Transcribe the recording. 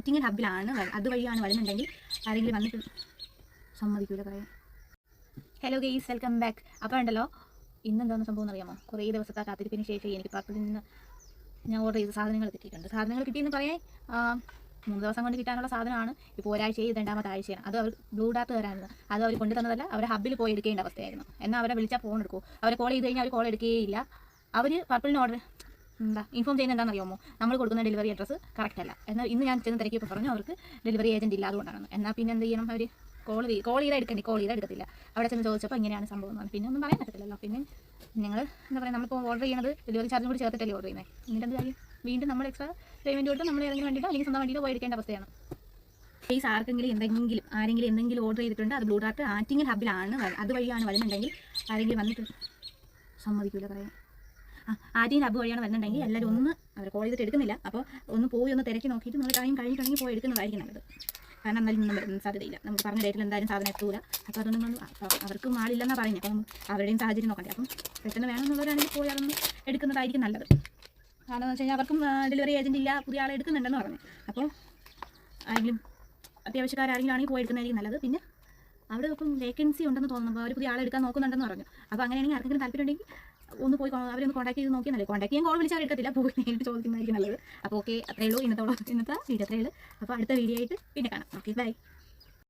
ആറ്റിങ്ങൽ ഹബിലാണ് അതുവഴിയാണ് വരുന്നുണ്ടെങ്കിൽ ആരെങ്കിലും വന്നിട്ട് സമ്മതിക്കൂല പറയാം ഹലോ ഗെയ്സ് വെൽക്കം ബാക്ക് അപ്പോൾ ഉണ്ടല്ലോ ഇന്ന് എന്താണ് സംഭവം എന്ന് അറിയാമോ? കുറേ ദിവസത്തെ കാത്തിരിപ്പിന് ശേഷം എനിക്ക് പർപ്പിളിൽ നിന്ന് ഞാൻ ഓർഡർ ചെയ്ത സാധനങ്ങൾ കിട്ടിയിട്ടുണ്ട്. സാധനങ്ങൾ കിട്ടിയെന്ന് പറയാൻ മൂന്ന് ദിവസം കൊണ്ട് കിട്ടാനുള്ള സാധനമാണ്. ഇപ്പോൾ ഒരാഴ്ച ഇത് രണ്ടാമത്തെ ആഴ്ചയാണ്. അത് അവർ ബ്ലൂ ഡാർട്ട് അത് അവർ കൊണ്ടു തന്നതല്ല അവർ ഹബ്ബിൽ പോയി എടുക്കേണ്ട അവസ്ഥയായിരുന്നു. എന്നാൽ അവരെ വിളിച്ചാൽ ഫോൺ എടുക്കൂ. അവരെ കോൾ ചെയ്ത് കഴിഞ്ഞാൽ അവർ കോൾ എടുക്കുകയില്ല അവർ പർപ്പിളിന് ഓർഡർ എന്താ? ഇൻഫോം ചെയ്യുന്നത് എന്താണെന്ന് അറിയാമോ? നമ്മൾ കൊടുക്കുന്ന ഡെലിവറി അഡ്രസ്സ് കറക്റ്റ് അല്ല. എന്നാൽ ഇന്ന് ഞാൻ ചെന്ന് തിരക്കിയപ്പോൾ പറഞ്ഞു അവർക്ക് ഡെലിവറി ഏജന്റ് ഇല്ല അതുകൊണ്ടാണ് എന്നാൽ പിന്നെ എന്ത് ചെയ്യണം അവർ കോൾ കോൾ ചെയ്താൽ എടുക്കണ്ടേ? കോൾ ചെയ്താൽ എടുക്കത്തില്ല. അവിടെ ചെന്ന് ചോദിച്ചപ്പോൾ ഇങ്ങനെയാണ് സംഭവം എന്ന് പിന്നെ ഒന്നും പറയാൻ പറ്റത്തില്ലല്ലോ. പിന്നെ നിങ്ങൾ എന്താ പറയുക നമ്മളിപ്പോൾ ഓർഡർ ചെയ്യുന്നത് ഡെലിവറി ചാർജും കൂടി ചേർത്തിട്ടല്ലേ ഓർഡർ ചെയ്യുന്നത് എന്നിട്ട് എന്ത് കാര്യം? വീണ്ടും നമ്മൾ എക്സ്ട്രാ പേയ്മെന്റ് കൊടുത്ത് നമ്മൾ ഏതെങ്കിലും വണ്ടിയിലോ അല്ലെങ്കിൽ സ്വന്തം വണ്ടിയിലോ പോയി എടുക്കേണ്ട അവസ്ഥയാണ്. കേസ് ആർക്കെങ്കിലും എന്തെങ്കിലും ആരെങ്കിലും എന്തെങ്കിലും ഓർഡർ ചെയ്തിട്ടുണ്ട് അത് ബ്ലൂ ഡാർട്ട് ആറ്റിങ്ങൽ ഹബിലാണ് അതുവഴിയാണ് വരുന്നുണ്ടെങ്കിൽ ആരെങ്കിലും വന്നിട്ട് സമ്മതിക്കില്ല പറയാൻ. ആ ആറ്റിങ്ങൽ ഹബ് വഴിയാണ് വരുന്നുണ്ടെങ്കിൽ എല്ലാവരും ഒന്ന് അവർ കോൾ ചെയ്തിട്ട് എടുക്കുന്നില്ല. അപ്പോൾ ഒന്ന് പോയി ഒന്ന് തിരക്കി നോക്കിയിട്ട് നമ്മൾ ടൈം കഴിഞ്ഞിട്ടുണ്ടെങ്കിൽ പോയി എടുക്കുന്നതായിരിക്കും നല്ലത്. കാരണം എന്നാലും ഒന്നും വരുന്ന സാധ്യതയില്ല. നമുക്ക് പറഞ്ഞ ഡേറ്റിൽ എന്തായാലും സാധനം എത്തൂല. അപ്പോൾ അതൊന്നും നമ്മൾ അവർക്ക് ആളില്ലെന്നാണ് പറയുന്നത് അപ്പം അവരുടെയും സാഹചര്യം നോക്കണ്ടേ. അപ്പം പെട്ടെന്ന് വേണമെന്നുള്ളവരാണെങ്കിൽ പോയി അതൊന്ന് എടുക്കുന്നതായിരിക്കും നല്ലത്. കാരണം എന്ന് വെച്ച് കഴിഞ്ഞാൽ അവർക്കും ഡെലിവറി ഏജന്റ് ഇല്ല പുതിയ ആളെ എടുക്കുന്നുണ്ടെന്ന് പറഞ്ഞു. അപ്പോൾ ആരെങ്കിലും അത്യാവശ്യക്കാരെങ്കിലും ആണെങ്കിൽ പോയി എടുക്കുന്നതായിരിക്കും നല്ലത്. പിന്നെ അവിടെ ഇപ്പം വേക്കൻസി ഉണ്ടെന്ന് തോന്നുന്നു. അപ്പോൾ അവർ പുതിയ ആളെടുക്കാൻ നോക്കുന്നുണ്ടെന്ന് പറഞ്ഞു. അപ്പോൾ അങ്ങനെയാണെങ്കിൽ ആർക്കെങ്കിലും താല്പര്യം ഉണ്ടെങ്കിൽ ഒന്ന് പോയി അവരൊന്ന് കോൺടാക്ട് ചെയ്ത് നോക്കിയാൽ കോൺടാക്ട് ചെയ്യാൻ കോൾ വിളിച്ചാൽ എടുക്കത്തില്ല. പോയി നേരിട്ട് ചോദിക്കുന്നതായിരിക്കും നല്ലത്. അപ്പോൾ ഓക്കെ അത്രയേ ഉള്ളൂ ഇന്നത്തോളം ഇന്നത്തെ വീഡിയോ അത്രയേ ഉള്ളൂ. അപ്പോൾ അടുത്ത വീഡിയോ ആയിട്ട് പിന്നെ കാണാം. Okay bye